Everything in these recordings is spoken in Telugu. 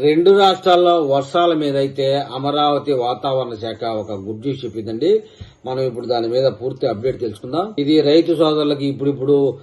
రెండు రాష్ట్రాల్లో వర్షాల మీద అయితే అమరావతి వాతావరణ శాఖ ఒక గుడ్ న్యూస్ చెప్పిందండి. మనం ఇప్పుడు దాని మీద పూర్తి అప్డేట్ తెలుసుకుందాం. ఇది రైతు సోదరులకు ఇప్పుడిప్పుడు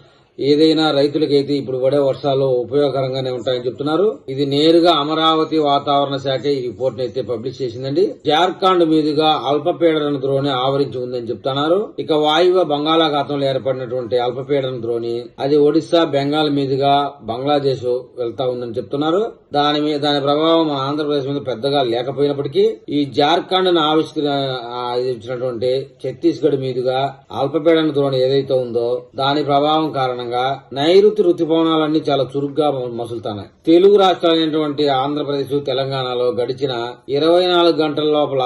ఏదైనా రైతులకైతే ఇప్పుడు పడే వర్షాలు ఉపయోగకరంగానే ఉంటాయని చెప్తున్నారు. ఇది నేరుగా అమరావతి వాతావరణ శాఖ ఈ రిపోర్ట్ అయితే పబ్లిష్ చేసిందండి. జార్ఖండ్ మీదుగా అల్పపీడన ద్రోణి ఆవరించి ఉందని చెప్తున్నారు. ఇక వాయువ్య బంగాళాఖాతంలో ఏర్పడినటువంటి అల్పపీడన ద్రోణి అది ఒడిశా బెంగాల్ మీదుగా బంగ్లాదేశ్ వెళ్తా ఉందని చెప్తున్నారు. దాని మీద దాని ప్రభావం మన ఆంధ్రప్రదేశ్ మీద పెద్దగా లేకపోయినప్పటికీ ఈ జార్ఖండ్ ఆవిష్కరించినటువంటి ఛత్తీస్గఢ్ మీదుగా అల్పపీడన ద్రోణి ఏదైతే ఉందో దాని ప్రభావం కారణంగా నైరుతి ఋతుపవనాలన్నీ చాలా చురుగ్గా మసులుతున్నాయి. తెలుగు రాష్ట్రాలైనటువంటి ఆంధ్రప్రదేశ్ తెలంగాణలో గడిచిన ఇరవై నాలుగు గంటల లోపల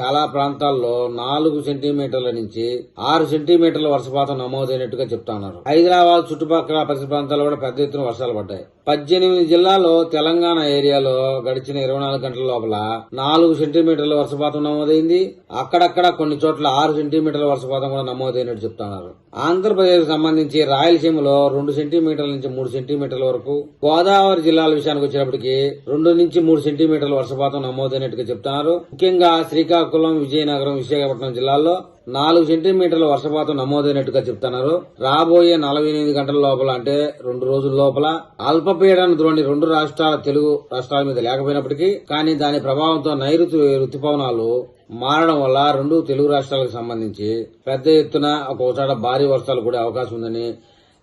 చాలా ప్రాంతాల్లో నాలుగు సెంటీమీటర్ల నుంచి ఆరు సెంటీమీటర్ల వర్షపాతం నమోదైనట్టుగా చెప్తున్నారు హైదరాబాద్ చుట్టుపక్కల పరిసర ప్రాంతాల్లో కూడా పెద్ద ఎత్తున వర్షాలు పడ్డాయి. పద్దెనిమిది జిల్లాల్లో తెలంగాణ ఏరియాలో గడిచిన ఇరవై నాలుగు గంటల లోపల నాలుగు సెంటీమీటర్ల వర్షపాతం నమోదైంది. అక్కడక్కడ కొన్ని చోట్ల ఆరు సెంటీమీటర్ల వర్షపాతం కూడా నమోదైనట్టు చెప్తున్నారు ఆంధ్రప్రదేశ్ సంబంధించి రాయలసీమలో రెండు సెంటీమీటర్ల నుంచి మూడు సెంటీమీటర్ల వరకు గోదావరి జిల్లాల విషయానికి వచ్చినప్పటికీ రెండు నుంచి మూడు సెంటీమీటర్ల వర్షపాతం నమోదైనట్టుగా చెప్తున్నారు. ముఖ్యంగా శ్రీకాకుళం విజయనగరం విశాఖపట్నం జిల్లాల్లో నాలుగు సెంటీమీటర్ల వర్షపాతం నమోదైనట్టుగా చెప్తున్నారు. రాబోయే నలభై ఎనిమిది గంటల లోపల అంటే రెండు రోజుల లోపల అల్పపీడన ద్రోణి రెండు రాష్ట్రాల తెలుగు రాష్ట్రాల మీద లేకపోయినప్పటికీ కానీ దాని ప్రభావంతో నైరుతి రుతుపవనాలు మారడం వల్ల రెండు తెలుగు రాష్ట్రాలకు సంబంధించి పెద్ద ఎత్తున ఒక్కోసారి భారీ వర్షాలు కూడా అవకాశం ఉందని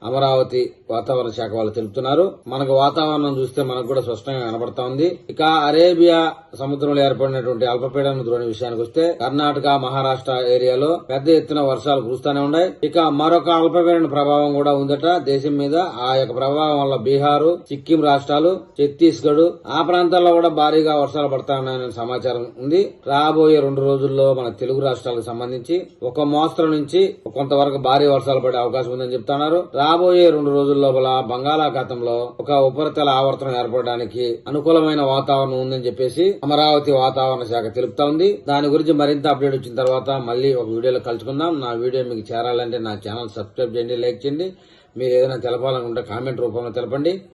అమరావతి వాతావరణ శాఖ వాళ్ళు తెలుపుతున్నారు. మనకు వాతావరణం చూస్తే మనకు కూడా స్పష్టంగా కనబడతా ఉంది. ఇక అరేబియా సముద్రంలో ఏర్పడినటువంటి అల్పపీడన ద్రోణి విషయానికి వస్తే కర్ణాటక మహారాష్ట్ర ఏరియాలో పెద్ద ఎత్తున వర్షాలు కురుస్తూనే ఉన్నాయి. ఇక మరొక అల్పపీడన ప్రభావం కూడా ఉందట. దేశం మీద ఆ యొక్క ప్రభావం వల్ల బీహారు సిక్కిం రాష్ట్రాలు ఛత్తీస్గఢ్ ఆ ప్రాంతాల్లో కూడా భారీగా వర్షాలు పడతాయన్న సమాచారం ఉంది. రాబోయే రెండు రోజుల్లో మన తెలుగు రాష్ట్రాలకు సంబంధించి ఒక మోస్తరు నుంచి కొంతవరకు భారీ వర్షాలు పడే అవకాశం ఉందని చెప్తున్నారు. రాబోయే రెండు రోజుల లోపల బంగాళాఖాతంలో ఒక ఉపరితల ఆవర్తనం ఏర్పడడానికి అనుకూలమైన వాతావరణం ఉందని చెప్పేసి అమరావతి వాతావరణ శాఖ తెలుపుతా ఉంది. దాని గురించి మరింత అప్డేట్ వచ్చిన తర్వాత మళ్ళీ ఒక వీడియోలో కలుసుకుందాం. నా వీడియో మీకు చేరాలంటే నా ఛానల్ సబ్స్క్రైబ్ చేయండి లైక్ చేయండి. మీరు ఏదైనా తెలపాలనుకుంటే కామెంట్ రూపంలో తెలపండి.